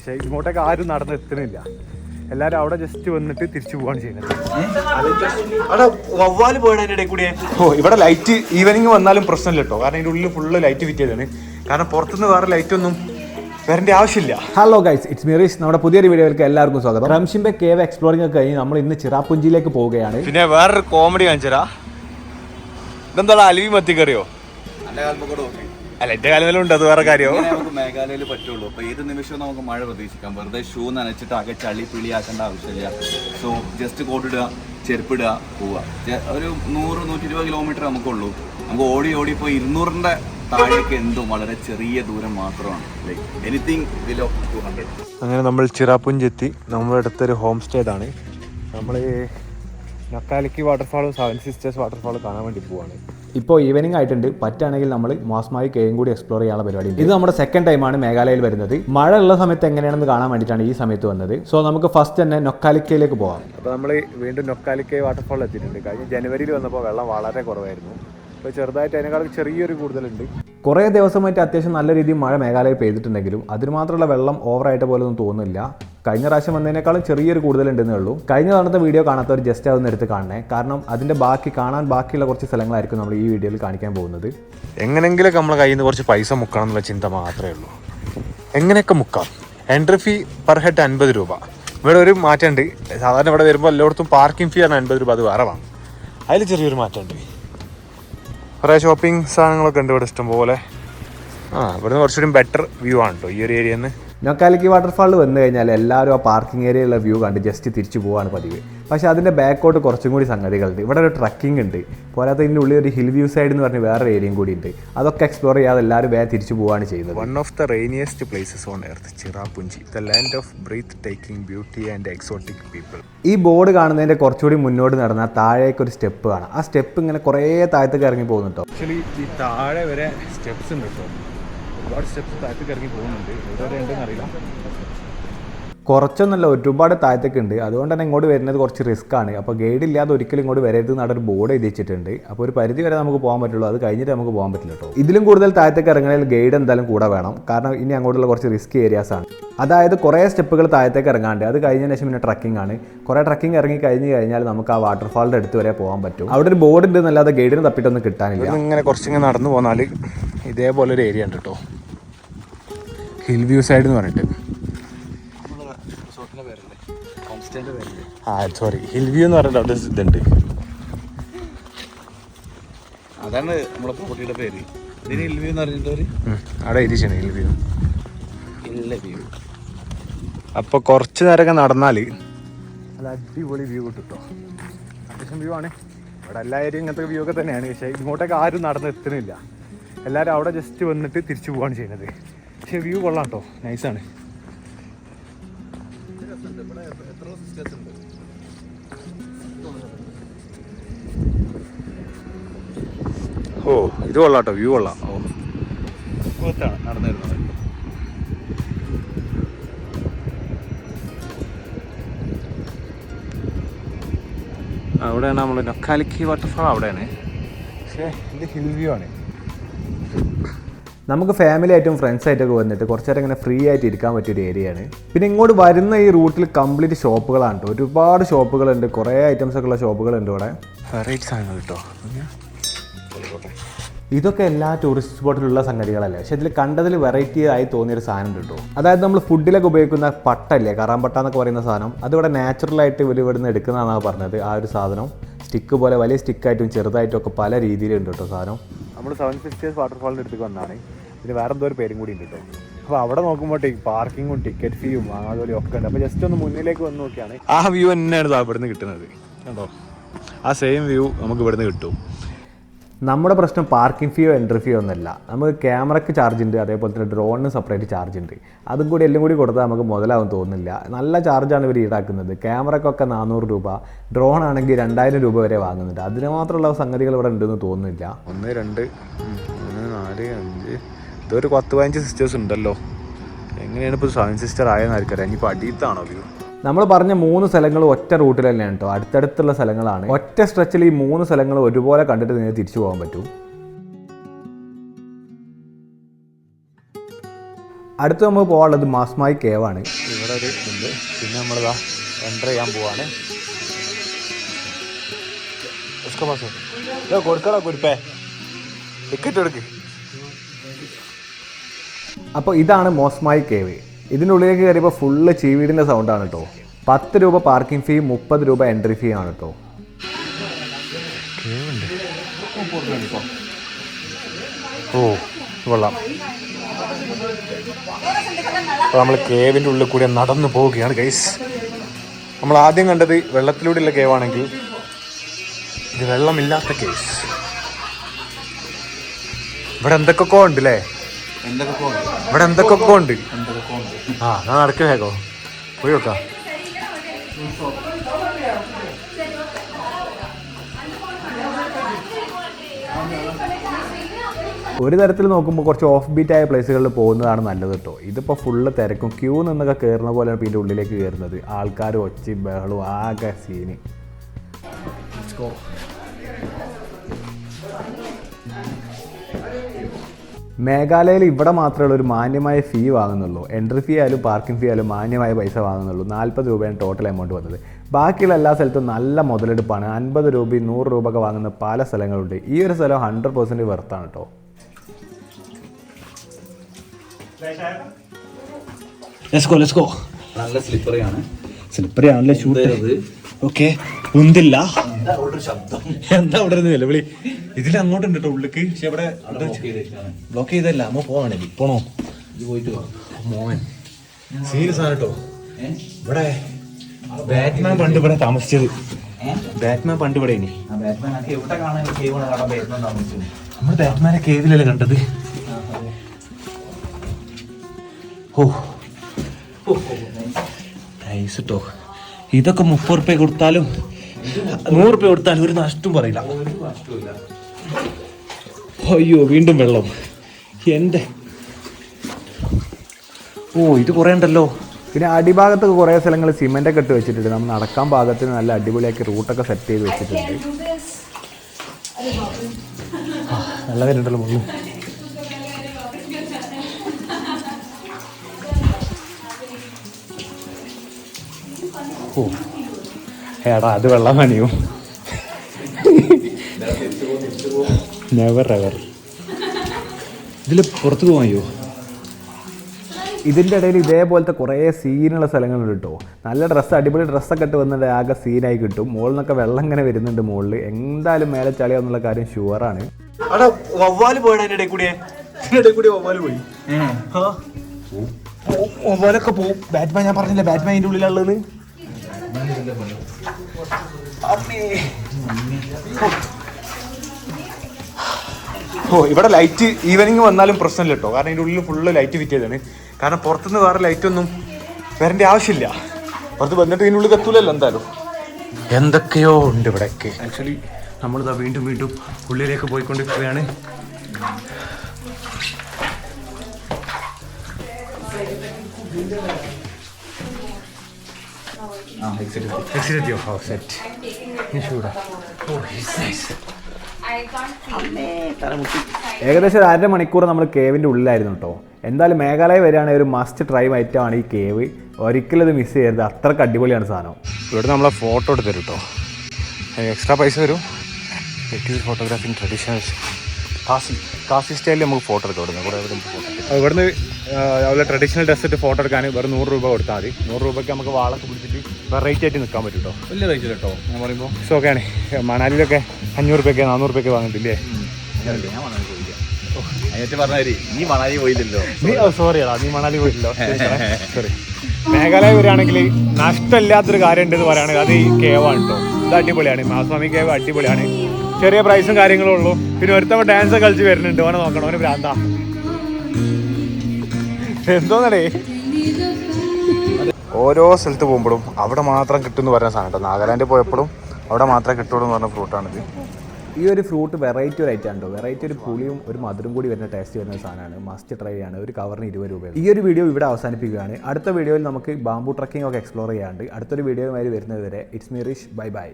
പക്ഷേ ഇങ്ങോട്ടേക്ക് ആരും നടന്ന് എത്തുന്നില്ല. എല്ലാരും അവിടെ ജസ്റ്റ് വന്നിട്ട് തിരിച്ചു പോവാണ് ചെയ്യുന്നത്. ഇവിടെ ലൈറ്റ് ഈവനിങ് വന്നാലും പ്രശ്നമില്ല കേട്ടോ കാരണം ഇതിന്റെ ഉള്ളിൽ ഫുള്ള് ലൈറ്റ് ഫിറ്റ് ചെയ്താണ് കാരണം പുറത്തുനിന്ന് വേറെ ലൈറ്റ് ഒന്നും വരേണ്ട ആവശ്യമില്ല. ഹലോ ഗൈസ് ഇറ്റ്സ് മിറീഷ് നമ്മുടെ പുതിയൊരു വീഡിയോയിലേക്ക് എല്ലാവർക്കും സ്വാഗതം. റംഷിന്റെ കേവ് എക്സ്പ്ലോറിംഗ് ഒക്കെ കഴിഞ്ഞ് നമ്മൾ ഇന്ന് ചിറാപ്പുഞ്ചിയിലേക്ക് പോവുകയാണ്. പിന്നെ വേറൊരു കോമഡി കാണിച്ചരാ ഇതെന്താ അലിവി മത്തിക്കറിയോ? നല്ല കാലം കൂടെ ഓക്കെ അല്ല എന്റെ കാലം ഉണ്ട്? അത് വേറെ കാര്യം. നമുക്ക് മേഘാലയയിൽ പറ്റുള്ളൂ. അപ്പൊ ഏത് നിമിഷവും നമുക്ക് മഴ പ്രതീക്ഷിക്കാം. വെറുതെ ഷൂ നനച്ചിട്ട് ആകെ ചളി പിളിയാക്കേണ്ട ആവശ്യമില്ല. സോ ജസ്റ്റ് കോട്ടിടുക ചെരുപ്പിടുക പോവുക. ഒരു നൂറ് നൂറ്റി ഇരുപത് കിലോമീറ്റർ നമുക്കുള്ളൂ. നമുക്ക് ഓടി ഓടി ഇപ്പോൾ ഇരുന്നൂറിന്റെ താഴേക്ക് എന്തും വളരെ ചെറിയ ദൂരം മാത്രമാണ്. Like anything below two hundred അങ്ങനെ നമ്മൾ ചിറാപ്പുഞ്ചി എത്തി നമ്മുടെ അടുത്തൊരു ഹോം സ്റ്റേ ആണ് നമ്മൾ നക്കാലിക്ക് വാട്ടർഫാളും സെവൻ സിസ്റ്റേഴ്സ് വാട്ടർഫാൾ കാണാൻ വേണ്ടി പോവാണ്. ഇപ്പോൾ ഈവനിങ് ആയിട്ടുണ്ട്. പറ്റുകയാണെങ്കിൽ നമ്മൾ മാസ്മായി കേയും കൂടി എക്സ്പ്ലോർ ചെയ്യാനുള്ള പരിപാടി ഇത് നമ്മുടെ സെക്കൻഡ് ടൈമാണ് മേഘാലയയിൽ വരുന്നത്. മഴ ഉള്ള സമയത്ത് എങ്ങനെയാണെന്ന് കാണാൻ വേണ്ടിയിട്ടാണ് ഈ സമയത്ത് വന്നത്. സോ നമുക്ക് ഫസ്റ്റ് തന്നെ നൊക്കാലിക്കയിലേക്ക് പോകാം അപ്പോൾ നമ്മൾ വീണ്ടും നൊക്കാലിക്ക് വാട്ടർഫാൾ എത്തിയിട്ടുണ്ട്. കഴിഞ്ഞ ജനുവരിയിൽ വന്നപ്പോൾ വെള്ളം വളരെ കുറവായിരുന്നു. ഇപ്പോൾ ചെറുതായിട്ട് അതിനേക്കാൾ ചെറിയൊരു കൂടുതലുണ്ട്. കുറേ ദിവസമായിട്ട് അത്യാവശ്യം നല്ല രീതിയിൽ മഴ മേഘാലയ പെയ്തിട്ടുണ്ടെങ്കിലും അതിന് മാത്രമുള്ള വെള്ളം ഓവറായിട്ട് പോലൊന്നും തോന്നുന്നില്ല. കഴിഞ്ഞ പ്രാവശ്യം വന്നതിനേക്കാളും ചെറിയൊരു കൂടുതലുണ്ടെന്നേ ഉള്ളൂ. കഴിഞ്ഞ തവണത്തെ വീഡിയോ കാണാത്തവർ ജസ്റ്റ് അതൊന്ന് എടുത്ത് കാണണേ. കാരണം അതിന്റെ ബാക്കി കാണാൻ ബാക്കിയുള്ള കുറച്ച് സ്ഥലങ്ങളായിരിക്കും നമ്മൾ ഈ വീഡിയോയിൽ കാണിക്കാൻ പോകുന്നത്. എങ്ങനെങ്കിലും നമ്മൾ കയ്യിൽ നിന്ന് കുറച്ച് പൈസ മുക്കണം എന്നുള്ള ചിന്ത മാത്രമേ ഉള്ളൂ. എങ്ങനെയൊക്കെ മുക്കാം? എൻട്രി ഫീ പെർ ഹെഡ് അൻപത് രൂപ. ഇവിടെ ഒരു മാറ്റമുണ്ട്. സാധാരണ ഇവിടെ വരുമ്പോൾ എല്ലായിടത്തും പാർക്കിംഗ് ഫീ ആണ് അൻപത് രൂപ അത് വേറെ വേണം അതിൽ ചെറിയൊരു മാറ്റമുണ്ട്. കുറേ ഷോപ്പിംഗ് സാധനങ്ങളൊക്കെ ഉണ്ട് ഇവിടെ ഇഷ്ടംപോലെ. ആ ഇവിടുന്ന് കുറച്ചുകൂടി ബെറ്റർ വ്യൂ ആണ് കേട്ടോ ഈ ഒരു ഏരിയയിൽ നിന്ന് നൊക്കാലിക്കി വാട്ടർഫാളിൽ വന്നു കഴിഞ്ഞാൽ എല്ലാവരും ആ പാർക്കിംഗ് ഏരിയയിലുള്ള വ്യൂ കണ്ട് ജസ്റ്റ് തിരിച്ചു പോവാണ് പതിവ്. പക്ഷേ അതിന്റെ ബാക്കോട്ട് കുറച്ചും കൂടി സംഗതികളുണ്ട്. ഇവിടെ ഒരു ട്രക്കിംഗ് ഉണ്ട്. പോരാത്ത ഇതിന്റെ ഉള്ളിൽ ഒരു ഹിൽ വ്യൂ സൈഡ് എന്ന് പറഞ്ഞ വേറെ ഏരിയയും കൂടി ഉണ്ട്. അതൊക്കെ എക്സ്പ്ലോർ ചെയ്യാതെ എല്ലാവരും വേറെ തിരിച്ചു പോവാണ് ചെയ്യുന്നത്. One of the rainiest places on earth Cherrapunji the land of breathtaking beauty and exotic people ഈ ബോർഡ് കാണുന്നതിന്റെ കുറച്ചുകൂടി മുന്നോട്ട് നടന്ന താഴേക്ക് ഒരു സ്റ്റെപ്പ് കാണാം. ആ സ്റ്റെപ്പ് ഇങ്ങനെ കുറേ താഴത്തേക്ക് ഇറങ്ങി പോകുന്നുണ്ടോ ആക്ച്വലി ഈ താഴെ വരെ സ്റ്റെപ്സ് ഉണ്ട് കേട്ടോ. ഒരുപാട് സ്റ്റെപ്സ് താഴത്തേക്ക് ഇറങ്ങി പോകുന്നുണ്ട്. എവിടെ ഉണ്ടെന്ന് അറിയില്ല. കുറച്ചൊന്നല്ല ഒരുപാട് താഴത്തേക്ക് ഉണ്ട് അതുകൊണ്ട് തന്നെ ഇങ്ങോട്ട് വരുന്നത് കുറച്ച് റിസ്ക് ആണ്. അപ്പോൾ ഗൈഡ് ഇല്ലാതെ ഒരിക്കലും ഇങ്ങോട്ട് വരരുത് എന്നാണ് ഒരു ബോർഡ് എഴുതി വെച്ചിട്ടുണ്ട് അപ്പോൾ ഒരു പരിധി വരെ നമുക്ക് പോകാൻ പറ്റുള്ളൂ. അത് കഴിഞ്ഞിട്ട് നമുക്ക് പോകാൻ പറ്റില്ല കേട്ടോ. ഇതിലും കൂടുതൽ താഴത്തേക്ക് ഇറങ്ങണമെങ്കിൽ ഗൈഡ് എന്തായാലും കൂടെ വേണം. കാരണം ഇനി അങ്ങോട്ടുള്ള കുറച്ച് റിസ്ക് ഏരിയാസ് ആണ്. അതായത് കുറേ സ്റ്റെപ്പുകൾ താഴത്തേക്ക് ഇറങ്ങാണ്ട്. അത് കഴിഞ്ഞതിന് ശേഷം പിന്നെ ട്രക്കിംഗ് ആണ്. കുറേ ട്രക്കിംഗ് ഇറങ്ങി കഴിഞ്ഞ് കഴിഞ്ഞാൽ നമുക്ക് ആ വാട്ടർഫാളിന്റെ അടുത്ത് വരെ പോകാൻ പറ്റും. അവിടെ ഒരു ബോർഡ് ഉണ്ട് എന്നല്ലാതെ ഗൈഡിന് തപ്പിട്ടൊന്നും കിട്ടാനില്ല. ഇങ്ങനെ കുറച്ചിങ്ങനെ നടന്നു പോന്നാൽ ഇതേപോലെ ഒരു ഏരിയ ഉണ്ട് കേട്ടോ ഹിൽ വ്യൂ സൈഡ് എന്ന് പറഞ്ഞിട്ട്. ആ സോറി ഹിൽ വ്യൂ എന്ന് പറഞ്ഞിട്ട് അവിടെ ഇതുണ്ട്. അതാണ് നമ്മുടെ പ്രോപ്പർട്ടിയുടെ പേര്. ഇതിന് വ്യൂ എന്ന് പറഞ്ഞിട്ട് ഒരു ഉം, അവിടെ എഴുതിച്ചാണ് ഹിൽ വ്യൂ വ്യൂ അപ്പോൾ കുറച്ച് നേരമൊക്കെ നടന്നാൽ നല്ല അടിപൊളി വ്യൂ കിട്ടും കേട്ടോ അത്യാവശ്യം വ്യൂ ആണ്. ഇവിടെ എല്ലാ ഏരിയയും ഇങ്ങനത്തെ വ്യൂ ഒക്കെ തന്നെയാണ്. പക്ഷേ ഇങ്ങോട്ടൊക്കെ ആരും നടന്നെത്തുന്നില്ല എല്ലാവരും അവിടെ ജസ്റ്റ് വന്നിട്ട് തിരിച്ചു പോവാണ് ചെയ്യുന്നത്. പക്ഷെ വ്യൂ കൊള്ളാം കേട്ടോ നൈസാണ് ഓ ഇത് കൊള്ളാം കേട്ടോ വ്യൂ കൊള്ളാം. ഓ. നടന്നു വരുന്നത് അവിടെയാണ് നമ്മൾ നൊക്കാലിക്കി വാട്ടർഫാൾ അവിടെയാണ്. പക്ഷേ ഇത് ഹിൽ വ്യൂ ആണ്. നമുക്ക് ഫാമിലി ആയിട്ടും ഫ്രണ്ട്സ് ആയിട്ടൊക്കെ വന്നിട്ട് കുറച്ച് നേരം ഇങ്ങനെ ഫ്രീ ആയിട്ട് ഇരിക്കാൻ പറ്റിയൊരു ഏരിയയാണ് പിന്നെ ഇങ്ങോട്ട് വരുന്ന ഈ റൂട്ടിൽ കംപ്ലീറ്റ് ഷോപ്പുകളാണ് കേട്ടോ ഒരുപാട് ഷോപ്പുകളുണ്ട് കുറേ ഐറ്റംസ് ഒക്കെ ഉള്ള ഷോപ്പുകളുണ്ട് ഇവിടെ. വെറൈറ്റി സാധനങ്ങൾ കേട്ടോ ഇതൊക്കെ? എല്ലാ ടൂറിസ്റ്റ് സ്പോട്ടിലുള്ള സംഗതികളല്ലേ? പക്ഷെ ഇതിൽ കണ്ടതിൽ വെറൈറ്റി ആയി തോന്നിയൊരു സാധനം കിട്ടും അതായത് നമ്മൾ ഫുഡിലൊക്കെ ഉപയോഗിക്കുന്ന പട്ടല്ലേ? കറാമ്പട്ട എന്നൊക്കെ പറയുന്ന സാധനം. അതിവിടെ നാച്ചുറലായിട്ട് ഇവർ ഇവിടുന്ന് എടുക്കുന്നതാണ് പറഞ്ഞത്. ആ ഒരു സാധനം. സ്റ്റിക്ക് പോലെ വലിയ സ്റ്റിക്കായിട്ടും ചെറുതായിട്ടും ഒക്കെ പല രീതിയിലുണ്ട് കേട്ടോ സാധനം. നമ്മൾ സെവൻ സിസ്റ്റേഴ്സ് വാട്ടർഫാളിന്റെ അടുത്തേക്ക് വന്നതാണ്. ഇതിന് വേറെ എന്തോ ഒരു പേരും കൂടി ഉണ്ട് കേട്ടോ. അപ്പോൾ അവിടെ നോക്കുമ്പോൾ പാർക്കിങ്ങും ടിക്കറ്റ് ഫീയും വാങ്ങാതെ ഒക്കെ ഉണ്ട്. അപ്പോൾ ജസ്റ്റ് ഒന്ന് മുന്നിലേക്ക് വന്ന് നോക്കിയാണ്. ആ വ്യൂ തന്നെയാണ് ഇവിടുന്ന് കിട്ടുന്നത്. കണ്ടോ? ആ സെയിം വ്യൂ നമുക്ക് ഇവിടുന്ന് കിട്ടും. നമ്മുടെ പ്രശ്നം പാർക്കിംഗ് ഫീയോ എൻട്രി ഫീയോ ഒന്നുമല്ല നമുക്ക് ക്യാമറയ്ക്ക് ചാർജ് ഉണ്ട്. അതേപോലെ തന്നെ ഡ്രോണിന് സെപ്പറേറ്റ് ചാർജ് ഉണ്ട്. അതും കൂടി എല്ലാം കൂടി കൊടുത്താൽ നമുക്ക് മുതലാവും തോന്നുന്നില്ല. നല്ല ചാർജാണ് ഇവർ ഈടാക്കുന്നത്. ക്യാമറയ്ക്കൊക്കെ നാനൂറ് രൂപ. ഡ്രോൺ ആണെങ്കിൽ രണ്ടായിരം രൂപ വരെ വാങ്ങുന്നുണ്ട്. അതിന് മാത്രമുള്ള സംഗതികൾ ഇവിടെ ഉണ്ടെന്ന് തോന്നുന്നില്ല. ഒന്ന് രണ്ട് മൂന്ന് നാല് അഞ്ച് ഇതൊരു പത്ത് പതിനഞ്ച് സിസ്റ്റേഴ്സ് ഉണ്ടല്ലോ. എങ്ങനെയാണ് ഇപ്പോൾ സെവൻ സിസ്റ്റർ ആയെന്ന് ആർക്കറിയാം. ഇനിയിപ്പോൾ അടിയത്താണോ വ്യൂ നമ്മൾ പറഞ്ഞ മൂന്ന് സ്ഥലങ്ങൾ ഒറ്റ റൂട്ടിൽ തന്നെയാണ് കേട്ടോ. അടുത്തടുത്തുള്ള സ്ഥലങ്ങളാണ്. ഒറ്റ സ്ട്രെച്ചിൽ ഈ മൂന്ന് സ്ഥലങ്ങൾ ഒരുപോലെ കണ്ടിട്ട് നിങ്ങൾക്ക് തിരിച്ചു പോകാൻ പറ്റും. അടുത്ത് നമ്മൾ പോകാനുള്ളത് മാസ്മായി കേവാണ് ഇവിടെ ഒരു ഇതുണ്ട്. പിന്നെ നമ്മളിതാ എന്റർ ചെയ്യാൻ പോവാണ്. കൊടുക്കടാ കുരുപ്പേ. ടിക്കറ്റ് എടുക്ക്. അപ്പോൾ ഇതാണ് മോസ്മായി കേവ് ഇതിനുള്ളിലേക്ക് കയറിയപ്പോൾ ഫുള്ള് ചീവീടിന്റെ സൗണ്ടാണ് കേട്ടോ പത്ത് രൂപ പാർക്കിംഗ് ഫീ മുപ്പത് രൂപ എൻട്രി ഫീ ആണ് കേട്ടോ ഓ കൊള്ളാം. അപ്പോൾ നമ്മൾ കേവിന്റെ ഉള്ളിൽ കൂടി നടന്നു പോവുകയാണ് ഗൈസ് നമ്മൾ ആദ്യം കണ്ടത് വെള്ളത്തിലൂടെയുള്ള കേവാണെങ്കിൽ ഇത് വെള്ളമില്ലാത്ത കേസ് ഇവിടെ എന്തൊക്കെ ഉണ്ട് അല്ലേ ഇവിടെ എന്തൊക്കെ ഉണ്ട്? ആ ഞാൻ നടക്കുക വേഗോ. പോയി വെക്കാം ഒരു തരത്തിൽ നോക്കുമ്പോൾ കുറച്ച് ഓഫ് ബീറ്റ് ആയ പ്ലേസുകളിൽ പോകുന്നതാണ് നല്ലത് കേട്ടോ ഇതിപ്പോൾ ഫുള്ള് തിരക്കും. ക്യൂ നിന്നൊക്കെ കയറുന്ന പോലെയാണ് ഇതിന്റെ ഉള്ളിലേക്ക് കയറുന്നത് ആൾക്കാർ ഒച്ചി ബഹളും ആകെ സീന് മേഘാലയയിൽ ഇവിടെ മാത്രമേ ഒരു മാന്യമായ ഫീ വാങ്ങുന്നുള്ളൂ. എൻട്രി ഫീ ആയാലും പാർക്കിംഗ് ഫീ ആയാലും മാന്യമായ പൈസ വാങ്ങുന്നുള്ളൂ. നാൽപ്പത് രൂപയാണ് ടോട്ടൽ എമൗണ്ട് വന്നത്. ബാക്കിയുള്ള എല്ലാ സ്ഥലത്തും നല്ല മുതലെടുപ്പാണ്. അൻപത് രൂപയും നൂറ് രൂപ ഒക്കെ വാങ്ങുന്ന പല സ്ഥലങ്ങളുണ്ട്. ഈ ഒരു സ്ഥലം ഹൺഡ്രഡ് പെർസെന്റ് വെർത്താണ് കേട്ടോ ലെസ്കോ ലെസ്കോ നല്ല സ്ലിപ്പറിയാണ് സ്ലിപ്പറിയാണല്ലേ ഷൂട്ട് ഓക്കെ ഉന്തില്ല. എന്താ അവിടെ ഇരുന്ന് നിലവിളി? ഇതിൽ അങ്ങോട്ടുണ്ട് കേട്ടോ ഉള്ളിക്ക്. പക്ഷെ ഇവിടെ ബ്ലോക്ക് ചെയ്തല്ല അമ്മ പോവാണെങ്കിൽ പോണോ? പോയിട്ട്. മോൻ. സീരിയസ് ആണ് കേട്ടോ ഇവിടെ ബാറ്റ്മാൻ പണ്ട് ഇവിടെ താമസിച്ചത്. ബാറ്റ്മാൻ പണ്ട് ഇവിടെ ഇനി. നമ്മൾ ബാറ്റ്മാനെ കേവിലല്ലേ കണ്ടത്? ഓ നൈസ് കേട്ടോ ഇതൊക്കെ മുപ്പത് റുപ്യ കൊടുത്താലും നൂറ് രൂപ കൊടുത്താൽ ഒരു നഷ്ടം പറയില്ല. അയ്യോ വീണ്ടും വെള്ളം. എന്റെ. ഓ ഇത് കുറേ ഉണ്ടല്ലോ. പിന്നെ അടിഭാഗത്തൊക്കെ കുറേ സ്ഥലങ്ങൾ സിമെന്റൊക്കെ ഇട്ട് വെച്ചിട്ടുണ്ട്. നമ്മൾ നടക്കാൻ ഭാഗത്തിന് നല്ല അടിപൊളിയാക്കി റൂട്ടൊക്കെ സെറ്റ് ചെയ്ത് വെച്ചിട്ടുണ്ട്. നല്ല വരുന്നുണ്ടല്ലോ മുള്ളു. ഓ. ഏടാ അത് വെള്ളം പണിയും. നെവർ എവർ ഇതിൽ പുറത്ത് അയ്യോ. ഇതിന്റെ ഇടയിൽ ഇതേപോലത്തെ കുറേ സീനുള്ള സ്ഥലങ്ങളുണ്ട് കേട്ടോ നല്ല ഡ്രസ്സ് അടിപൊളി ഡ്രസ്സൊക്കെ ഇട്ട് വന്നിട്ട് ആകെ സീനായി കിട്ടും. മുകളിൽ നിന്നൊക്കെ വെള്ളം ഇങ്ങനെ വരുന്നുണ്ട് മുകളിൽ എന്തായാലും മേലെ ചളിയാന്നുള്ള കാര്യം ഷുവറാണ് വവ്വാൽ പോയടാ അതിന്റെ ഇടയിൽ കൂടിയേ ഇതിന്റെ കൂടി വവ്വാൽ പോയി. ആ. ഓ- വവ്വാലൊക്കെ പോവും. ബാറ്റ്മാൻ ഞാൻ പറഞ്ഞില്ല ബാറ്റ്മാൻ അതിന്റെ ഉള്ളിലുള്ളത് ഓ ഇവിടെ ലൈറ്റ് ഈവനിങ് വന്നാലും പ്രശ്നമില്ല കേട്ടോ. കാരണം ഇതിന്റെ ഉള്ളിൽ ഫുള്ള് ലൈറ്റ് ഫിറ്റ് ചെയ്താണ് കാരണം പുറത്തുനിന്ന് വേറെ ലൈറ്റ് ഒന്നും വരേണ്ട ആവശ്യമില്ല. പുറത്ത് വന്നിട്ട് ഇതിന്റെ ഉള്ളിൽ എത്തൂലല്ലോ എന്തായാലും. എന്തൊക്കെയോ ഉണ്ട് ഇവിടെയൊക്കെ ആക്ച്വലി നമ്മൾ നമ്മളിതാ വീണ്ടും വീണ്ടും ഉള്ളിലേക്ക് പോയിക്കൊണ്ടിരിക്കുകയാണ്. ആ എക്സിറ്റ് എക്സിലെത്തിയോ ഓ സെറ്റ് ഏകദേശം ഒരു അര മണിക്കൂർ നമ്മൾ കേവിന്റെ ഉള്ളിലായിരുന്നു കേട്ടോ. എന്തായാലും മേഘാലയ വരികയാണെങ്കിൽ ഒരു മസ്റ്റ് ട്രൈ ഐറ്റമാണ് ഈ കേവ് ഒരിക്കലും ഇത് മിസ് ചെയ്യരുത്. അത്രയ്ക്ക് അടിപൊളിയാണ് സാധനം. ഇവിടെ നമ്മളെ ഫോട്ടോ എടുത്തു തരും കേട്ടോ. എക്സ്ട്രാ പൈസ വരും. ഫോട്ടോഗ്രാഫിങ് ട്രഡീഷണൽ കാസി കാസി സ്റ്റൈലിൽ നമുക്ക് ഫോട്ടോ എടുക്കാം ഇവിടുന്ന്. കൂടെ ഇവിടെ ഇവിടുന്ന് അതുപോലെ ട്രഡീഷണൽ ഡ്രസ് ഇട്ട് ഫോട്ടോ എടുക്കാൻ വെറും നൂറ് രൂപ കൊടുത്താൽ മതി. നൂറ് രൂപയ്ക്ക് നമുക്ക് വാളൊക്കെ പിടിച്ചിട്ട് വെറൈറ്റി ആയിട്ട് നിൽക്കാൻ പറ്റും കേട്ടോ വലിയ റേറ്റ് കേട്ടോ ഞാൻ പറയുമ്പോൾ സോ ഓക്കെയാണ് മണാലിയിലൊക്കെ അഞ്ഞൂറ് രൂപയ്ക്ക് നാനൂറ് രൂപയ്ക്ക് ഞാൻ മണാലി പറഞ്ഞാൽ നീ മണാലി പോയില്ലല്ലോ. നീ സോറി എടാ നീ മണാലി പോയിട്ടില്ലോ സോറി മേഘാലയ വരികയാണെങ്കിൽ നഷ്ടമില്ലാത്തൊരു കാര്യം ഉണ്ടെന്ന് പറയുകയാണെങ്കിൽ അത് ഈ കേവാണ് കേട്ടോ ഇത് അടിപൊളിയാണ്. മാസ്വാമി കേവ് അടിപൊളിയാണ്. ചെറിയ പ്രൈസും കാര്യങ്ങളും ഉള്ളൂ. പിന്നെ ഒരുത്തവ ഡാൻസ് കളിച്ച് വരുന്നുണ്ട്. ഓനെ നോക്കണം. ഓന് ഭ്രാന്ത. എന്തോന്നടേ? ഓരോ സ്ഥലത്ത് പോകുമ്പോഴും അവിടെ മാത്രം കിട്ടും എന്ന് പറയുന്ന സാധനം കേട്ടോ. നാഗാലാൻഡിൽ പോയപ്പോഴും അവിടെ മാത്രമേ കിട്ടുള്ളൂ എന്ന് പറഞ്ഞ ഫ്രൂട്ടാണിത് ഈ ഒരു ഫ്രൂട്ട് വെറൈറ്റി ഒരു ഐറ്റം ഉണ്ടോ വെറൈറ്റി ഒരു പുളിയും ഒരു മധുരം കൂടി വരുന്ന ടേസ്റ്റ് വരുന്ന സാധനമാണ്. മസ്റ്റ് ട്രൈ ആണ്. ഒരു കവറിന് ഇരുപത് രൂപ ഈ ഒരു വീഡിയോ ഇവിടെ അവസാനിപ്പിക്കുകയാണ്. അടുത്ത വീഡിയോയിൽ നമുക്ക് ബാംബു ട്രക്കിംഗ് ഒക്കെ എക്സ്പ്ലോർ ചെയ്യാണ്ട് അടുത്തൊരു വീഡിയോയുമായി വരുന്നത് വരെ it's me Rish bye bye